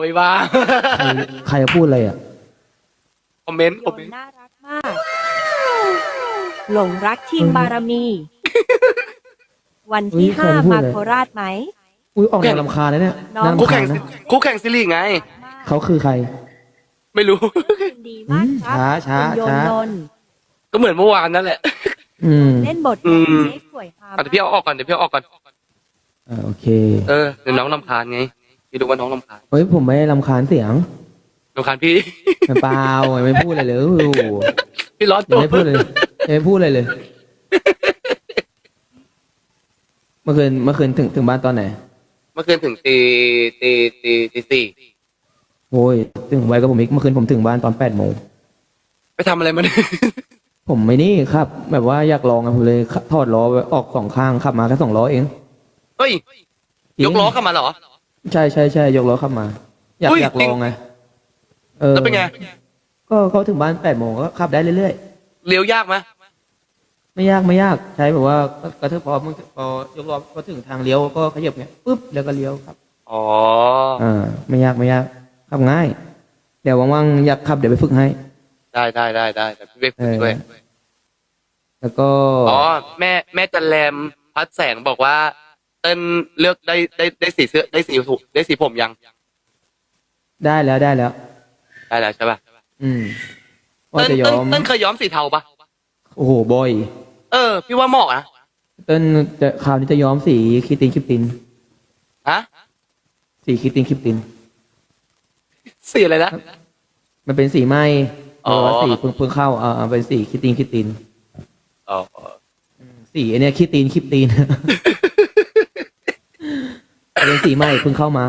ไม่บ้าใครใครจะพูดอะไรอะ คอมเมนต์โยคอมเมนนต์น่ารักมาก หลงรักทีมบารมี วันที่อุ๊ยใครห้าพูดมาเลย โคราชไหม อุ้ยออกแนวลำคาญเลยเนี่ยน้อง น่ารำคู่คาแข่ญงนะคู่แข่งซีรีส์ไง เขาคือใคร ไม่รู้ ยินดีมากครับช้าช้าคุณโยนช้า นนท์ก็เหมือนเมื่อวานนั่นแหละ อืมเล่นบทอืม เจ๊สวยฮาอะเดี๋ยวพี่เอาออกก่อนเดี๋ยวพี่เอาออกก่อน เออโอเค เออเดี๋ยวน้องลำคาญไง พี่ดูว่าน้องลำคาญเฮ้ยผมไม่ได้ลำคาญเสียงลำคาญพี่มันเปล่าไม่พูดอะไรเลยโอ้โหพี่ร้อนยังตัวไม่พูดเลยยังไม่พูดอะไรเลย เมื่อคืนเมื่อคืนถึงถึงบ้านตอนไหนเมื่อคืนถึงตีตีตีตีสี่โอ้ยถึงไวกับผมอีกเมื่อคืนผมถึงบ้านตอนแปดโมงไปทำอะไรมาเนี่ยผมไม่นี่ครับ แบบว่าอยากลองอะผมเลย ทอดล้อออกสองข้างขับมาแค่สองล้อเองเฮ้ยจริงยกล้อเข้ามาเหรอ ใช่ใช่ใช่ยกล้อขับมา อยากอุ้ยอยากลองไงเออแล้วเป็นไง ก็เขาถึงบ้านแปดโมงก็ขับได้เรื่อยเลี้ยวยากไหมๆ ไม่ยากไม่ยากใช้แบบว่ากระเทือพอมึงพอยกล้อพอถึงทางเลี้ยวก็ขยับเงี้ยปุ๊บแล้วก็เลี้ยวครับอ๋อ อ่าไม่ยากไม่ยากขับง่าย เดี๋ยวว่างๆอยากขับเดี๋ยวไปฝึกให้ ได้ได้ได้ได้แต่พี่เบกเออด้วย แล้วก็ อ๋อ แม่แม่จันแรมพัดแสงบอกว่า เต้นเลือกได้ได้ได้สีเสื้อได้สีถูกได้สีผมยังได้แล้วได้แล้ว ได้แล้วใช่ป่ะอืมว่าเต้นจะย้เต้นอมเต้นเคยย้อมสีเทาปะโอ้โหบอยเออ พี่ว่าเหมาะนะเต้นจะคราวนี้จะย้อมสีคิดตินคิดติน ฮะสีคิดตินคิดติน สีอะไรนะ มันเป็นสีไหมอ๋อเออสีเพิ่งเพิ่งเข้าอ่าอ่าเป็นสีคิดตินคิดตินอ๋อ สีอันเนี้ยคิดตีนคิดตีน เป็นสีใหม่เพิ่งเข้ามา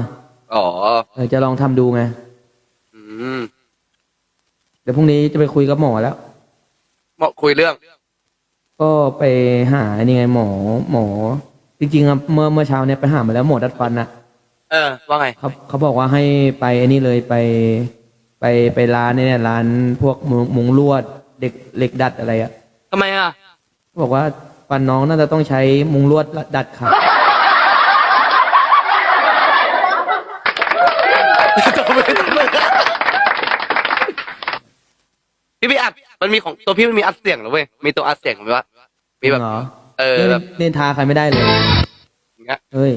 อ๋อเออจะลองทำดูไง อืมเดี๋ยวพรุ่งนี้จะไปคุยกับหมอแล้ว เหมาะคุยเรื่อง ก็ไปหานี่ไงหมอหมอ จริงๆอะเมื่อเมื่อเช้าเนี่ยไปหามาแล้วหมอดัดฟันนะเออ ว่าไง เขาเขาบอกว่าให้ไปไอ้นี่เลยไป ไปไปร้านเนี่ยร้านพวกมุงมุงลวดเด็กเหล็กดัดอะไรอะทำไมอะ เขาบอกว่าฟันน้องน่าจะต้องใช้มุงลวดดัดค่ะ พี่พี่อัดมันมีของตัวพี่มันมีอัดเสียงเหรอเว้ยมีตัวอัดเสียงไหมวะมีแบบ เหรอเออเล่นแบบ เล่นทาใครไม่ได้เลยอย่างเงี้ยเฮ้ย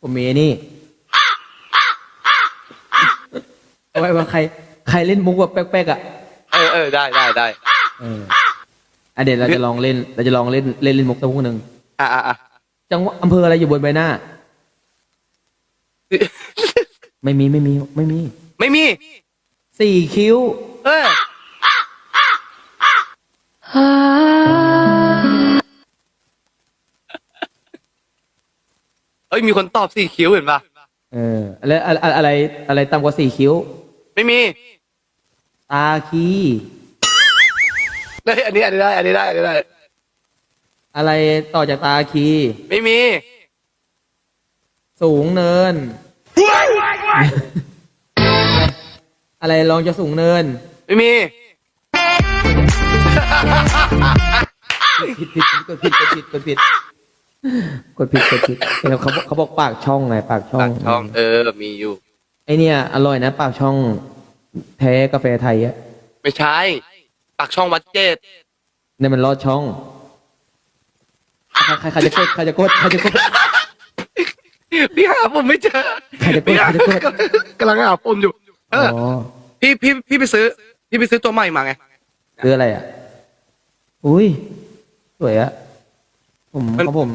ผมมีไอ้นี่เอาไว้ว่าใคร ใครเล่นมุกแบบแป๊กๆอะเออเออได้ได้ได้เอออะเดี๋ยวเราจะลองเล่นเราจะลองเล่นเล่นเล่นมุกสักมุกหนึ่งอะอะอะจังหวะอำเภออะไรอยู่บนใบหน้า ไม่มีไม่มีไม่มี ไม่มี สี่คิ้ว เออ เอ้ยมีคนตอบสี่คิ้วเห็นปะเอออะไรอะไรอะไรอะไรต่ำกว่าสี่คิ้ว ไม่มีตาคีได้อันนี้อันนี้ได้ อันนี้ได้อันนี้ได้ อะไรต่อจากตาคี ไม่มี สูงเนิน อะไรลองจะสูงเนิน ไม่มี ผิดผิดกดผิดกดผิดกดผิดกดผิดกดผิดเดี๋ยวเขาบอกเขาบอกปากช่องไงปากช่องปากช่องเออมีอยู่ไอเนี่ยอร่อยนะ ปากช่องแท้กาแฟไทยอะไม่ใช่ปากช่องวัดเจดเนี่ยมันลอดช่องใครใครใครจะกดใครจะกดใครจะกดพี่หาผมไม่เจอใครจะกดพี่หาใครจะกดกำลังหาผมอยู่เออ๋ออ พี่พี่พี่ไปซื้อ พี่ไปซื้อตัวใหม่มาไงคืออะไรอะ อุ้ย สวยอะผมมัน เขาผม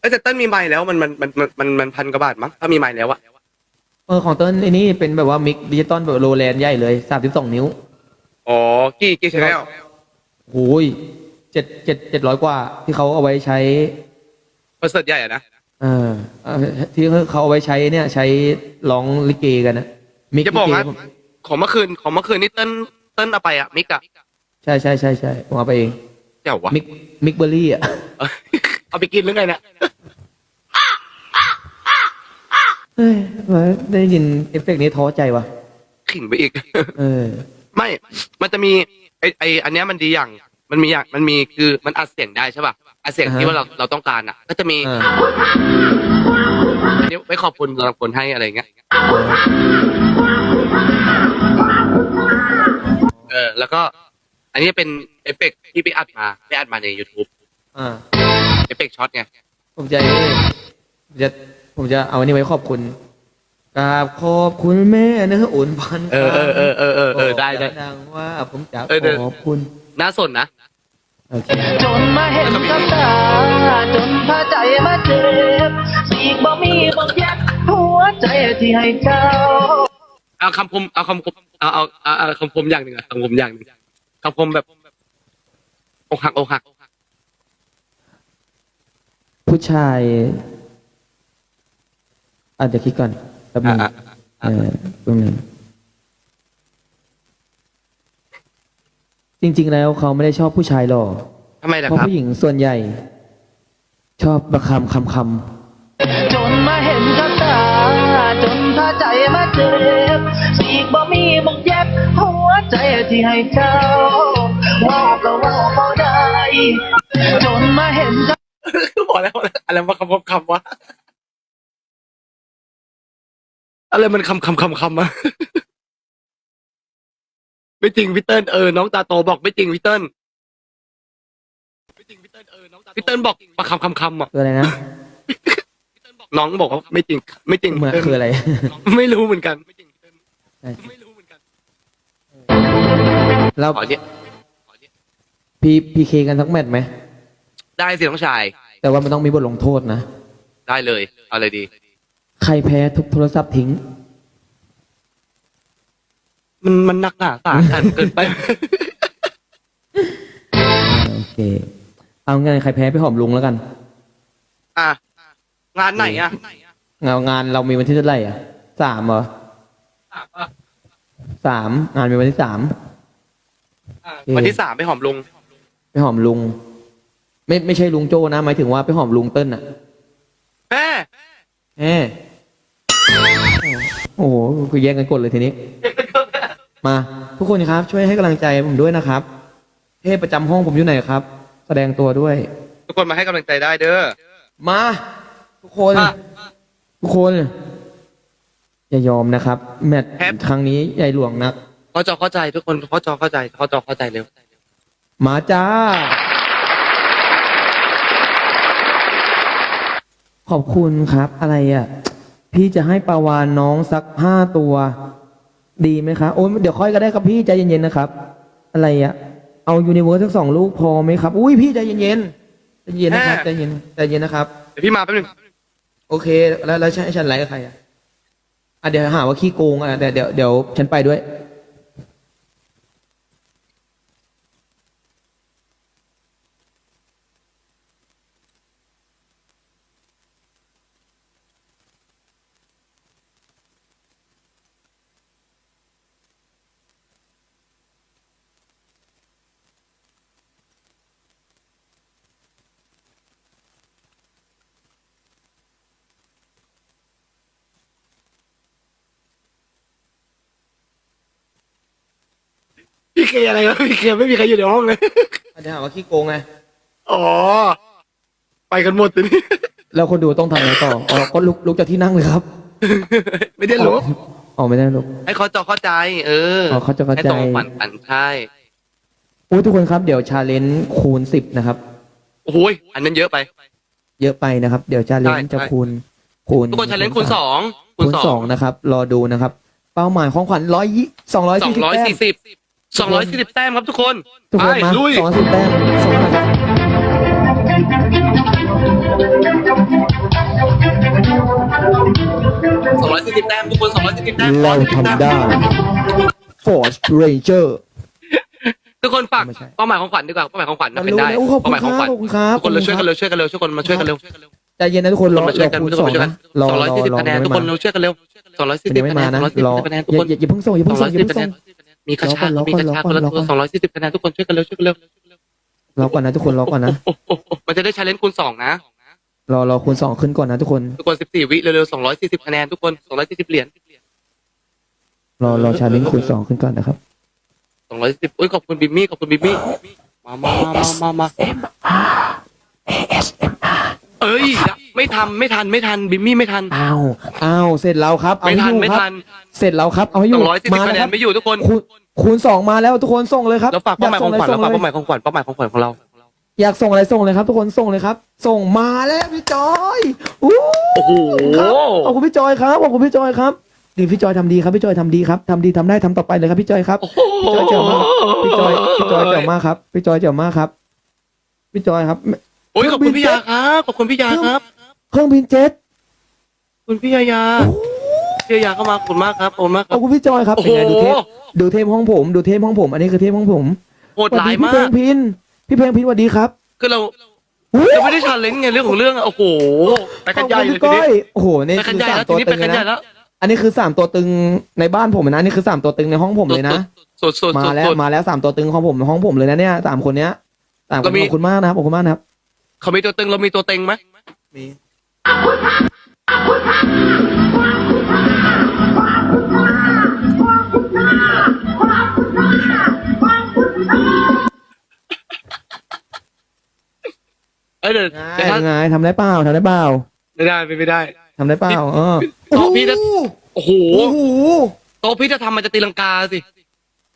เอ้ยแต่เต้นมีไม้แล้วมันมันมันมันมันมันพันกว่าบาทมั้งถ้ามีไม้แล้วอะเออ ของเต้นไอ้นี่เป็นแบบว่ามิกดิจิตอลแบบโรแลนใหญ่เลยสามสิบสองนิ้วอ๋อกี่กี่ชแนลโอ้ยเจ็ดเจ็ดเจ็ดร้อยกว่า ที่เขาเอาไว้ใช้ คอนเสิร์ตใหญ่อะนะเออเอ่อที่เขาเอาไว้ใช้เนี่ย ใช้ร้องลิเกกันนะมิกจะบอกลินะเกของเมื่อคืนของเมื่อคืนนี่เต้นเต้นเอาไปอะมิกอะใช่ใช่ใช่ใช่ผมเอาไปเอง เจ้าวะมิกมิกเบอร์รี่อะเอาไปกินหรือไงเนี่ยเฮ้ยมาได้ยินเอฟเฟกต์นี้ท้อใจวะขิงไปอีก เออ ไม่ มันจะมีไอไออันเนี้ยมันดีอย่าง มันมีอย่าง มันมีคือมันอัดเสียงได้ใช่ป่ะ อัดเสียงที่ว่าเราเราต้องการอะ ก็จะมีอันนี้ไว้ขอบคุณสำหรับคนให้อะไรเงี้ย เออ แล้วก็ อันนี้เป็น เอฟเฟกต์ที่ไปอัดมาไปอัดมาใน YouTube อ่าเอฟเฟกต์ช็อตไงผมจะนี่ผมจะผมจะเอาอันนี้ไว้ขอบคุณกราบขอบคุณแม่เนื้ออุ่นพันเออเออเออเออเออเออได้ได้ดังว่าผมจะเออเดี๋ยว ขอบคุณน่าสนนะ โอเคจนมาเห็นกับตา จนพาใจมาเจ็บสีกบ่มีบ่แยกหัวใจที่ให้เจ้า เอาคำคมเอาคำคมเอาเอาเอาเอาคำคมอย่างหนึ่งอะคำคมอย่างหนึ่งคำคมแบบ อกหักอกหัก ผู้ชายอะเดี๋ยวคิดก่อนแป๊บนึงอะ เออแป๊บนึงจริง ๆ แล้วเขาไม่ได้ชอบผู้ชายหรอกทำไมล่ะเพราะครับ ผู้หญิงส่วนใหญ่ ชอบประคำคำคจนมาเห็นกับตา จนพาใจมาเจ็บสีกบ่มีบ่แยกหัวใจที่ให้เจ้าเว่าก็เว่าบ่ได้ จนมาเห็นกับบอกแล้วอะไรมาคำคำคำวะอะไรมันคำคำคำคำอะไม่จริงพี่เติ้ลเออน้องตาโตบอกไม่จริงพี่เติ้ลไม่จริงพี่เติ้ลเออน้องตาพี่เติ้ลบอกมาคำคำคำอะำคืออะไรนะน้องบอกว่าไม่จริง ไม่จริงเหมือนพี่คือเติ้ลอะไร ไม่รู้เหมือนกันไม่จริงพี่เติ้ลใช่ไม่รู้เหมือนกันแล้วขอเนี่ย พีพีเคกันสักแมตช์ไหม ได้สิน้องชาย แต่ว่ามันต้องมีบทลงโทษนะ ได้เลยเอาเลยดี ใครแพ้ทุกโทรศัพท์ทิ้ง มันมันหนักหนาสาหัสเกินไป โอเค เอางั้นใครแพ้ไปหอมลุงแล้วกัน อะ งานไหนอะงานงานเรามีวันที่เท่าไหร่อะสามเหรอสามงานมีวันที่สามอะวันที่สามไปหอมลุง ไปหอมลุง ไม่ไม่ใช่ลุงโจ้นะหมายถึงว่าไปหอมลุงเติ้ลอะแม่แหมโอ้โหคือแย่งกันกดเลยทีนี้ มา ทุกคนครับ ช่วยให้กำลังใจผมด้วยนะครับ เทพประจำห้องผมอยู่ไหนครับ แสดงตัวด้วย ทุกคนมาให้กำลังใจได้เด้อ มา ทุกคนอะทุกคน อย่ายอมนะครับ แมตช์ครับ ครั้งนี้ใหญ่หลวงนักเขาจอเข้าใจทุกคนเขาจอเข้าใจเขาจอเข้าใจเร็ว มาจ้า ขอบคุณครับ อะไรอะ พี่จะให้ปลาวานน้องสักห้าตัว ดีไหมครับโอ้ยเดี๋ยวค่อยก็ได้ครับพี่ใจเย็นๆนะครับ อะไรอะ เอายูนิเวิร์สสักสองลูกพอไหมครับ อุ้ยพี่ใจเย็นๆใจเย็นนะครับใจเย็นใจเย็นนะครับ เดี๋ยวพี่มาแป๊บนึงโอเค แล้วแล้วฉันฉันไลฟ์กับใครอะอะเดี๋ยวหาว่าขี้โกงอะเดี๋ยวเดี๋ยวเดี๋ยวฉันไปด้วย เคอะไรวะพี่เคไม่มีใครอยู่ในห้องเลยอะเดี๋ยวหาว่าขี้โกงไงอ๋อ ไปกันหมดตัวนี้ แล้วคนดูต้องทำไงต่ออ๋อก็ลุกลุกจากที่นั่งเลยครับไม่ได้รู้อ๋อไม่ได้ลุก ให้เขาจอเข้าใจ เอออ๋อเขาจอเข้าใจ ให้ตรงฝันฝันใช่อุ้ยทุกคนครับเดี๋ยวชาเลนจ์คูณสิบนะครับ โอ้โหยอันนั้นเยอะไป เยอะไปนะครับ เดี๋ยวชาเลนจ์ใช่ จะใช่คูณคูณทุกคนชาเลนจ์คูณสองคูณสองนะครับ รอดูนะครับ เป้าหมายของขวัญร้อยยี่สองร้อยสอสี่งสิบร้อยแต้มสี่สิบ สองร้อยสี่สิบแต้มครับทุกคนทุกไปคนมาลุย สองร้อยสิบแต้มสองร้อยสองร้อยสี่สิบแต้มทุกคนสองร้อยสี่สิบแต้มเราทำได้ Force Ranger ทุกคนฝากไม่ใช่เป้าหมายของขวัญดีกว่าเป้าหมายของขวัญนะมันเป็นรู้ได้แล้วขอบคุเป้าหณมายคของรับขวัญขอบคุณครับ ทุกคนเราช่วยกันเร็วช่วยกันเร็วช่วยกันมาช่วยกันเร็วใจเย็นนะทุกคนทุกรคอนมาช่วยกันรอคูณทุกสคอนงมาช่วยกันะนรอสองร้อยรอสี่สิบรอคะแนนยังทุกไม่คนมาเราช่วยกันเร็วสองร้อยสี่มันสิยับงไม่คะแนมานนะสองร้อยสี่รอสิบคะแนนทุกคนอย่าอย่าเพิ่งส่งอย่าสเพิ่องงส่ร้งอยอย่าสิบเพิ่งคะแนส่งน มีกระชากรอก่อนมีกระชากรอก่อนคนละรอก่อนสองร้อยสี่สิบคะแนนทุกคนช่วยกันเร็วช่วยกันเร็วรอก่อนนะทุกคนรอก่อนนะโอ้โหมันจะได้ชาเลนจ์คูณสองนะรอรอคูณสองขึ้นก่อนนะทุกคนทุกคนสิบสี่วิเร็วๆสองร้อยสี่สิบคะแนนทุกคนสองร้อยสี่สิบเหรียญรอรอชาเลนจ์คูณสองขึ้นก่อนนะครับสองร้อยสิบอุ้ยขอบคุณบิมมี่ขอบคุณบิมมี่มามามามามาเอ้ย ไม่ทำไม่ทันไม่ทันบิมมี่ไม่ทัน อ้าวอ้าวเสร็จแล้วครับ เอาไม่ให้ทัอนยู่ไม่ครับ ทันเสร็จแล้วครับ เอาให้อสยู่องร้อยสี่สิบมาคะแนนะคนรับไม่อยู่ทุกคนคูณคูณสองมาแล้วทุกคนส่งเลยครับแล้วฝากเป้าหมายของขวัญส่แล้วฝากเลเป้ายหมายของขวัญเป้าหมายของขวัญของเรา อยากส่งอะไรส่งเลยครับ ทุกคนส่งเลยครับ ส่งมาแล้วพี่จอยอู้โอ้โห ครับขอบคุณพี่จอยครับขอบคุณพี่จอยครับดีพี่จอยทำดีครับพี่จอยทำดีครับทำดีทำได้ทำต่อไปเลยครับพี่จอยครับ พี่จอยเจ๋งมากพี่จอยพี่จอยเจ๋งมากครับพี่จอยเจ๋งมากครับพี่จอยครับ โอ้ยขอบคุณพี่ยาครับขอบคุณพี่ยาครับ เครื่องบินเจ็ตขอบคุณพี่ยายาพี่ยายาเข้ามาขอบคุณมากครับขอบคุณมากคขรัอบบคุณพี่จอยครับโอ้เป็นโหไงดูเทปดูเทปห้องผม ดูเทปห้องผม อันนี้คือเทปห้องผมโหดสวัสร้าดียพี่มาเพลกงพินพี่เพลงพินสวัสดีครับคือเราอุ๊ยเราไม่ได้ชาเลนจ์ไงเรื่องของเรื่องอะโอ้โหไปกันใหญ่เลยขอบทีคุณพี่ก้อนี้ยโอ้โหนี่ไปกันคือใหญ่สามแล้วตัทีวนี้ตึไปงกันเลยใหญ่นะแล้วอันนี้คือสามตัวตึงในบ้านผมนะอันนี้คือสามตัวตึงในห้องผมเลยนะสุดสุดมาสุดแล้วสุดมาแล้วสามตัวตึงของผมห้องผมเลยนะเนี่ยสามคนเนี้ยสามคนเรามี ขอบคุณมากนะครับขอบคุณมากนะครับเขามีตัวตึงเรามีตัวเต็งไหมมี เอ้ยเดี๋ยวไงเดี๋ยวถ้าไงทำได้เปล่าทำได้เปล่าไม่ได้ไม่ได้ ทำได้เปล่าเออโอ้พี่นะโอ้โหโอ้โหโตะพี่จะทำมันจะตีลังกาสิ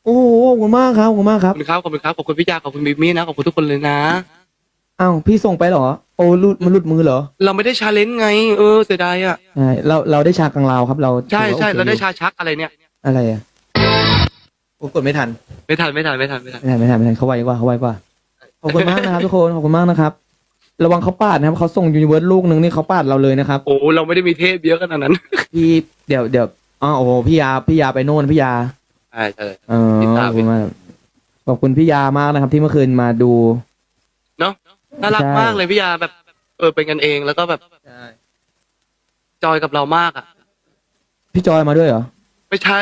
โอ้โหขอบคุณมากครับขอบคุณมากคขรัอบบคุณครับขอบคุณครับขอบคุณพี่ยาขอบคุณบิมมี่นะขอบคุณทุกคนเลยนะ อ้าวพี่ส่งไปเหรอ โอ้หลุดมันหลุดมือเหรอเราไม่ได้ชาเลนจ์ไง เออเสียดายอะ ใช่เราเราได้ชากลางลาวครับ เราใช่ถือว่ใช่โอคเราได้อยู่ชาชักอะไรเนี่ย อะไรอะโอ้กดไม่ทันไม่ทันไม่ทันไม่ทันไม่ทัน ไม่ทันไม่ทันไม่ทันเขาไวกว่าเขาไวกว่าขอบคุณมากนะครับทุกคนขอบคุณมากนะครับ ระวังเขาปาดนะครับเขาส่งยูนิเวิร์สลูกหนึ่งนี่เขาปาดเราเลยนะครับโอ้เราไม่ได้มีเทพเยอะขนาดนั้นพี่เดี๋ยวเดี๋ยวอ๋อโอ้โหพี่ยาพี่ยาไปโน่นพี่ยา ใช่ใช่ เออติดตามขอบคุณมากขอบคุณพี่ยามากนะครับ ที่เมื่อคืนมาดูเนาะน่ารักใช่มากเลยพี่ยาแบบ เออเป็นกันเองแล้วก็แบบจอยกับเรามากอะ พี่จอยมาด้วยเหรอ ไม่ใช่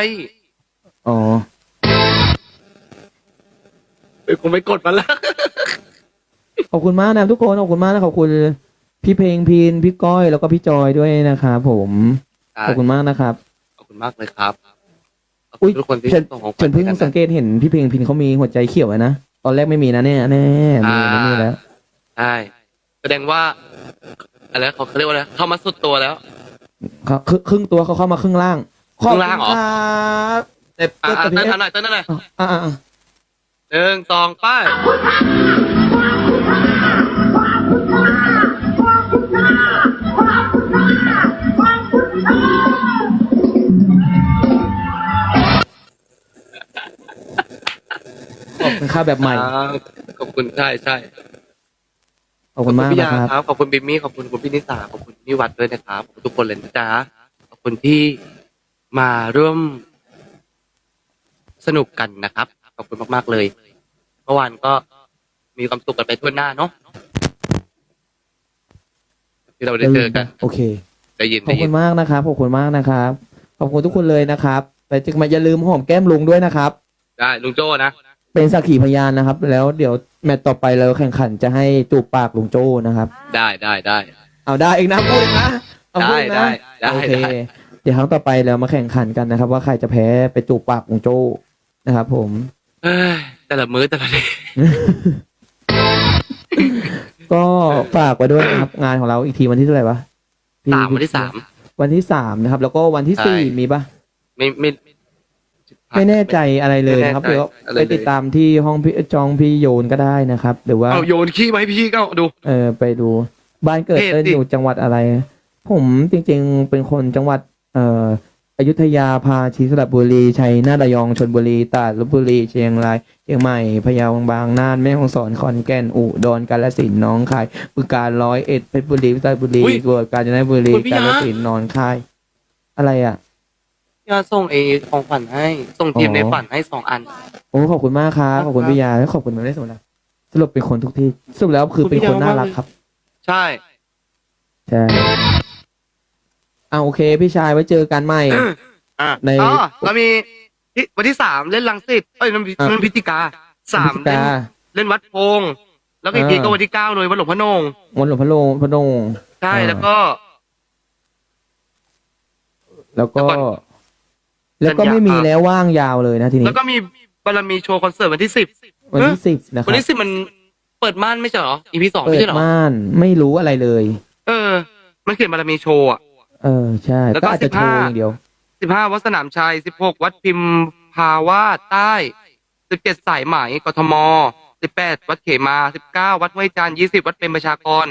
อ๋อ เออคงไม่กดมันละขอบคุณมากนะครับทุกคน ขอบคุณมากนะขอบคุณพี่เพลงพินพี่ก้อยแล้วก็พี่จอยด้วยนะครับผม ขอบคุณมากนะครับ ขอบคุณมากเลยครับขอบอุ๊คุยณทุกคนที่ฉันส่งของขวัฉัญนเพิ่งให้กัะ สังเกตเห็นพี่เพลงพินเขามีหัวใจเขียวไว้นะ ตอนแรกไม่มีนะเนี่ยแน่มีนะมีแล้ว ใช่แสดงว่าอะไรเขาเรียกว่าอะไรเข้ามาสุดตัวแล้ว เขาครึ่งครึ่งตัวเขาเข้ามาครึ่งล่างครึ่งล่างเหรอ ขบคุณครับแต่อ่าแต่เต้นพี่หน่อยเต้นหน่อยอ่าอ่าอ่าหนึ่งสองไป้ายขอบคุณค่าแบบใหม่ ขอบคุณใช่ใช่ ขอบคุณมากพี่นะยาครับครับ ขอบคุณบิมมี่ ขอบคุณคุณพี่นิสา ขอบคุณพี่วัดด้วยนะครับ ขอบคุณทุกคนเลยนะจ๊ะ ขอบคุณที่มาร่วมสนุกกันนะครับ ขอบคุณมากๆเลย เมื่อวานก็มีความสุขกันไปทั่วหน้าเนาะ ที่เราได้เจอกัน โอเค ได้ยินขอได้บยิคุนณมากนะครับ ขอบคุณมากนะครับ ขอบคุณทุกคนเลยนะครับแต่จึงมาอย่าลืมหอมแก้มลุงด้วยนะครับ ได้ลุงโจ้นะ เป็นสักขีพยานนะครับ แล้วเดี๋ยวแมตต์ต่อไปเราแข่งขันจะให้จูบปากลุงโจ้นะครับ ได้ได้ได้ เอาได้เองนะพูดเองนะเอาพูได้ดเองได้นะได้โอเคได้ เดี๋ยวครั้งต่อไปเรามาแข่งขันกันนะครับ ว่าใครจะแพ้ไปจูบปากลุงโจ้นะครับ ผม เอ้ยแต่ละมื้อแต่ละเดย์ก็ฝากไว้ด้วยนะครับ งานของเราอีกทีวันที่เท่าไหร่วะพี่สามวันที่สาม วันที่สามนะครับ แล้วก็วันที่ใช่ สี่มีปะไม่ไม่ ไม่แน่ใจอะไรเลยนะครับไม่เดี๋แน่ยวใจอะไรไปเลยติดตามที่ห้องพี่จองพี่โยนก็ได้นะครับ หรือว่า เอาโยนขี้มาให้พี่ก็เอาดู เออไปดู บ้านเกิดเพจเต้นดิ อยู่จังหวัดอะไร ผมจริงๆเป็นคนจังหวัด เอ่ออยุธยาพาชีสระบุรีชัยนาทระยองชนบุรีตราดลบบุรีเชียงรายเชียงใหม่พะเยาบางน่านแม่ฮ่องสอนขอนแก่นอุดรกาฬสินธุ์หน้องคายบึงกาฬร้อยเอ็ดเพชรบุรีพิจิตรบุรีอุ๊ยกวดกาญจนบุรีคุณพี่กาฬยะสินธุ์หนอนคาย อะไรอะ พี่ยาส่งเอของขวัญให้ ส่งทีมอ๋อในฝันให้สองอัน โอ้ขอบคุณมากครับขอบคุณพี่ยาและขอบคุณมันได้สมนะสรุปเป็นคนทุกที่สรุปแล้วคือเป็นคนน่ารักครับใช่ ใช่อ่าโอเค พี่ชายไว้เจอกันใหม่ อะใน อ๋อเรามีที่วันที่สามเล่นลังสิตเอ้ยนั่นอะนั่นพิจิกาสามพฤศจิเล่นกา เล่นวัดโพงแล้วก็อีกทีอ่าก็วันที่เก้าเลยวัดหลวงพระนงวันหลวงพระโลงพระโนงใช่อ่าแล้วก็ แล้วก็ แล้วก่อน แล้วก็สัญญาไม่มีอะแล้วว่างยาวเลยนะทีนี้ แล้วก็มีบารมีโชว์คอนเสิร์ตวันที่สิบวันที่สิบนะควันรับที่สิบมันเปิดม่านไม่ใช่เหรออีพีสองเปิไม่ดใช่เหรอม่านไม่รู้อะไรเลย เออ มันเขียนบารมีโชว์อะเออใช่แล้วก็ก็อาจจะโชว์15อย่างเดียวสิบห้าวัดสนามชัยสิบหกวัดพิมพ์ภาวาสใต้17สายไหมกทม18วัดเขมา19วัดห้วยจานทร์20วัดเป็นประชากร